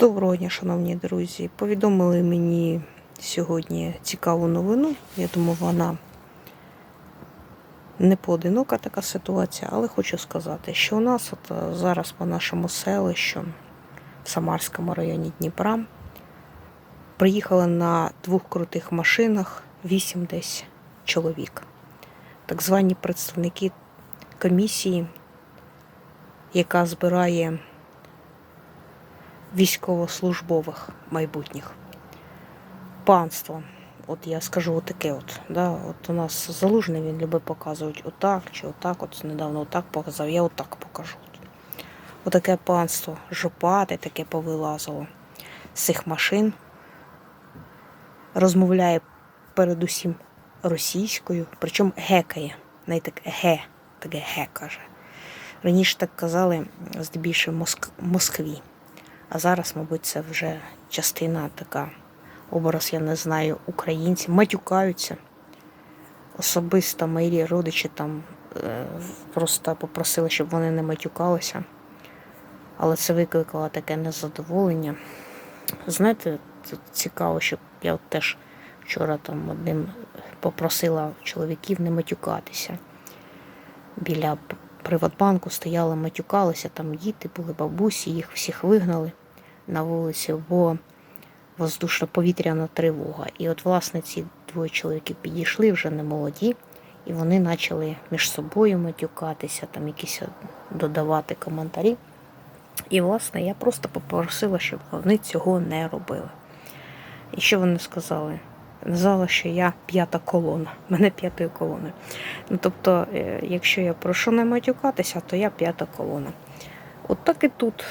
Доброго дня, шановні друзі. Повідомили мені сьогодні цікаву новину. Я думаю, вона не поодинока така ситуація, але хочу сказати, що у нас от е, зараз по нашому селищу в Самарському районі Дніпра приїхали на двох крутих машинах вісім десь чоловік. Так звані представники комісії, яка збирає військовослужбових майбутніх. Панство. От я скажу отаке от. Да? От у нас залужний він любить показувати отак чи отак. От недавно отак показав, я отак покажу. Отаке панство, жопати таке повилазило з цих машин. Розмовляє передусім російською, причому гекає. Знаєте, ге, таке ге каже. Раніше так казали здебільшого Моск... Москві. А зараз, мабуть, це вже частина така, образ, я не знаю, українці матюкаються. Особисто мої родичі там е, просто попросили, щоб вони не матюкалися. Але це викликало таке незадоволення. Знаєте, цікаво, що я от теж вчора там одним попросила чоловіків не матюкатися. Біля Приватбанку стояли, матюкалися, там діти були, бабусі, їх всіх вигнали на вулицю, бо воздушно-повітряна тривога. І от, власне, ці двоє чоловіків підійшли, вже не молоді, і вони почали між собою матюкатися, там якісь додавати коментарі. І, власне, я просто попросила, щоб вони цього не робили. І що вони сказали? Назвала, що я п'ята колона. Мене п'ятої колони. Ну, тобто, е, якщо я прошу не матюкатися, то я п'ята колона. От так і тут,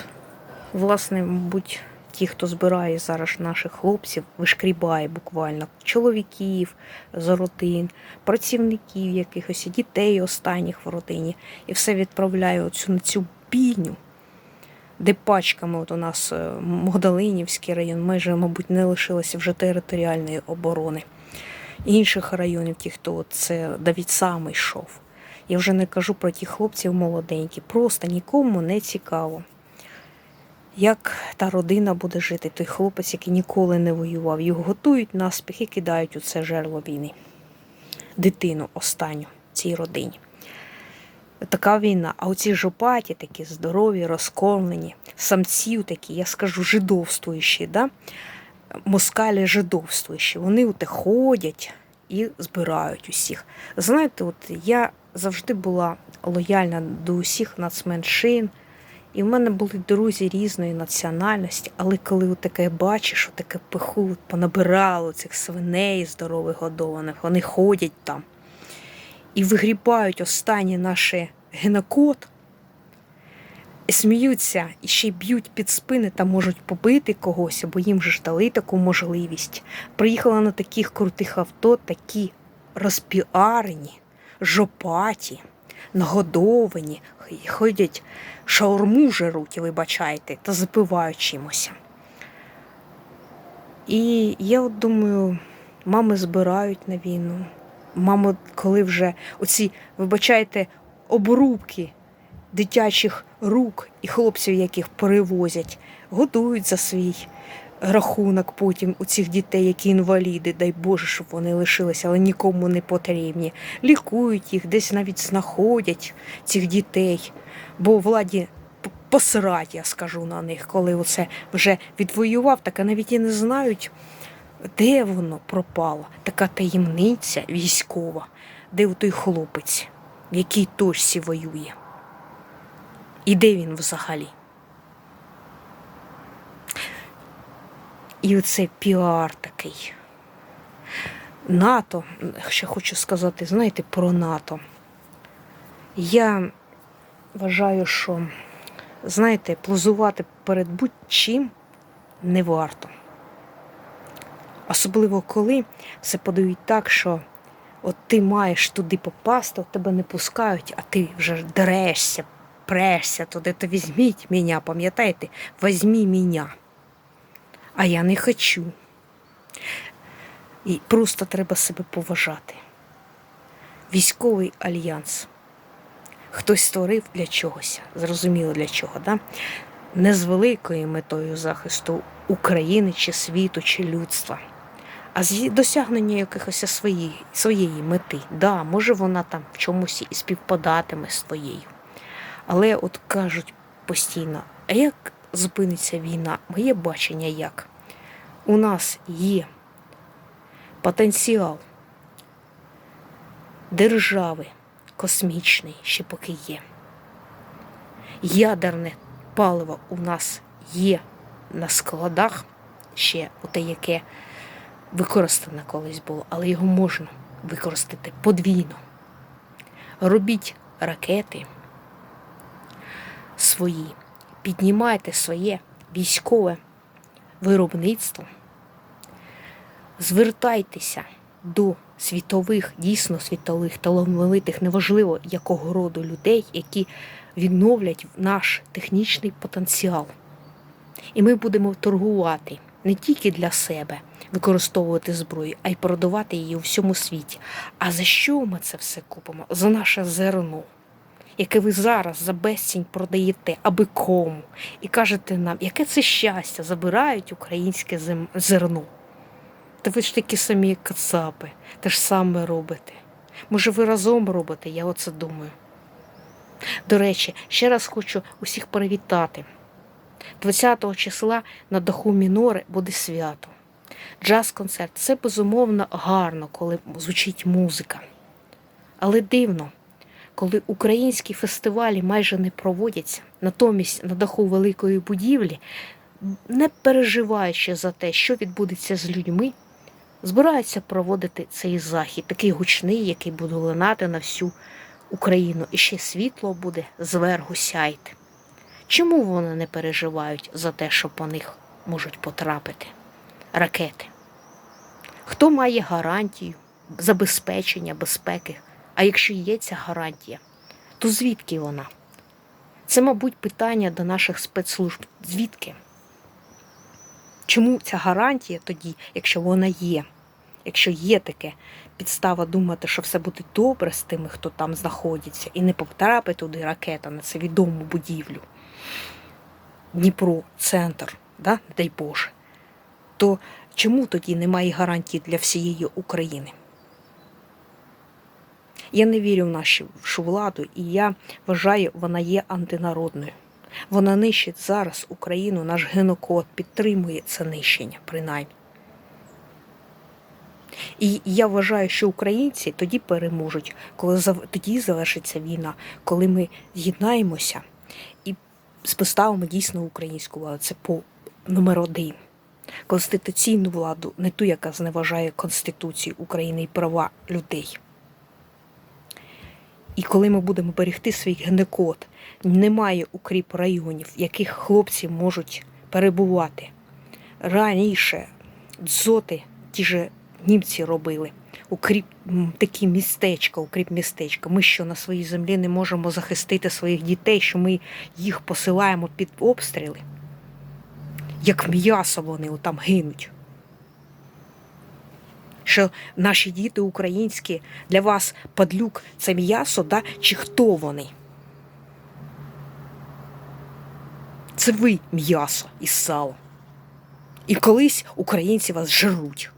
власне, мабуть, ті, хто збирає зараз наших хлопців, вишкрібає буквально чоловіків з родин, працівників якихось, дітей останніх в родині, і все відправляє оцю на цю бійню де пачками от у нас е, Могдалинівський район, майже, мабуть, не лишилося вже територіальної оборони. Інших районів, ті, хто це навіть сам йшов. Я вже не кажу про ті хлопців молоденькі, просто нікому не цікаво. Як та родина буде жити, той хлопець, який ніколи не воював, його готують наспіх і кидають у це жерло війни. Дитину останню цій родині така війна. А оці жопаті такі здорові, розкормлені, самців такі, я скажу, жидовствуючі, да? москалі жидовствуючі. Вони оте ходять і збирають усіх. Знаєте, от я завжди була лояльна до усіх нацменшин. І в мене були друзі різної національності, але коли таке бачиш, таке пиху понабирало цих свиней здорових годованих, вони ходять там і вигрібають останній наш генокод, сміються і ще й б'ють під спини та можуть побити когось, бо їм же ж дали таку можливість. Приїхала на таких крутих авто, такі розпіарені, жопаті, нагодовані, ходять, шаурму жеруть, вибачайте, та запивають чимось. І я от думаю, мами збирають на війну. Мами, коли вже оці, вибачайте, обрубки дитячих рук і хлопців, яких перевозять, годують за свій рахунок потім у цих дітей, які інваліди, дай Боже, щоб вони лишилися, але нікому не потрібні. Лікують їх, десь навіть знаходять цих дітей, бо владі посрать, я скажу на них, коли оце вже відвоював, так а навіть і не знають. Де воно пропало? Така таємниця військова, де той хлопець, в якій точці воює? І де він взагалі? І оце піар такий. НАТО, ще хочу сказати, знаєте, про НАТО. Я вважаю, що, знаєте, плузувати перед будь-чим не варто. Особливо коли все подають так, що от ти маєш туди попасти, от тебе не пускають, а ти вже дерешся, прешся туди, то візьміть мене, пам'ятаєте, візьмі мене. А я не хочу. І просто треба себе поважати. Військовий альянс. Хтось створив для чогось, зрозуміло для чого, да? не з великою метою захисту України чи світу, чи людства, а з досягнення якихось своєї, своєї мети. Да, може вона там в чомусь і співпадатиме з твоєю. Але от кажуть постійно, а як зупиниться війна? Моє бачення як? У нас є потенціал держави космічний ще поки є. Ядерне паливо у нас є на складах ще те, яке використане колись було, але його можна використати подвійно. Робіть ракети свої, піднімайте своє військове виробництво, звертайтеся до світових, дійсно світових, талановитих, неважливо якого роду людей, які відновлять наш технічний потенціал. І ми будемо торгувати не тільки для себе, використовувати зброю, а й продавати її у всьому світі. А за що ми це все купимо? За наше зерно, яке ви зараз за безцінь продаєте аби кому, і кажете нам, яке це щастя, забирають українське зерно. Та ви ж такі самі кацапи, те ж саме робите. Може, ви разом робите, я оце думаю. До речі, ще раз хочу усіх привітати. 20 числа на даху Мінори буде свято. Джаз-концерт це безумовно гарно, коли звучить музика. Але дивно, коли українські фестивалі майже не проводяться, натомість на даху великої будівлі, не переживаючи за те, що відбудеться з людьми, збираються проводити цей захід, такий гучний, який буде лунати на всю Україну. І ще світло буде зверху сяйти. Чому вони не переживають за те, що по них можуть потрапити ракети? Хто має гарантію забезпечення безпеки? А якщо є ця гарантія, то звідки вона? Це, мабуть, питання до наших спецслужб. Звідки? Чому ця гарантія тоді, якщо вона є? Якщо є таке підстава думати, що все буде добре з тими, хто там знаходиться, і не потрапить туди ракета на це відому будівлю, Дніпро, центр, да? дай Боже, то чому тоді немає гарантії для всієї України? Я не вірю в нашу владу, і я вважаю, вона є антинародною. Вона нищить зараз Україну, наш генокод підтримує це нищення, принаймні. І я вважаю, що українці тоді переможуть, коли тоді завершиться війна, коли ми з'єднаємося поставимо дійсно українську владу. Це по номер один. Конституційну владу, не ту, яка зневажає Конституцію України і права людей. І коли ми будемо берегти свій генекод, немає укріп районів, в яких хлопці можуть перебувати. Раніше дзоти, ті же німці робили, укріп такі містечка, укріп містечка. Ми що на своїй землі не можемо захистити своїх дітей, що ми їх посилаємо під обстріли, як м'ясо вони там гинуть. Що наші діти українські для вас падлюк це м'ясо, да? чи хто вони? Це ви м'ясо і сало. І колись українці вас жруть.